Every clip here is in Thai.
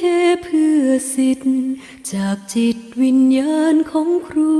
เทเพื่อสิทธิ์ จากจิตวิญญาณของครู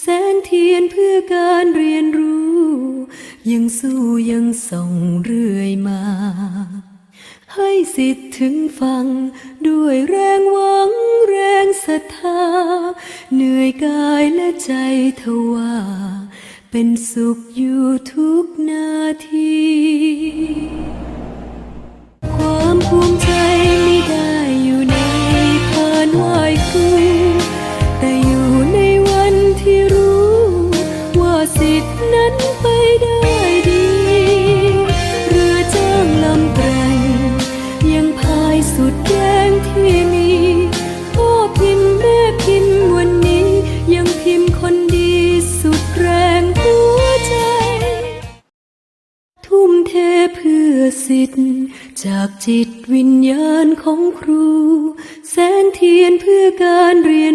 แสงเทียนเพื่อการเรียนรู้ ยังสู้ยังส่องเรื่อยมา ให้สิทธิ์ถึงฟัง ด้วยแรงหวังแรงศรัทธา เหนื่อยกายและใจทว่าเป็นสุขอยู่ทุกนาที ความภูมิใจ สิทธิ์นั้นไปได้ดี เรือจ้างลำแกรงยังพายสุดแรงที่มีพ่อพิมพ์แม่พิมพ์วันนี้ ยังพิมพ์คนดีสุดแรงหัวใจ ทุ่มเทเพื่อสิทธิ์ จากจิตวิญญาณของครู แสงเทียนเพื่อการเรียน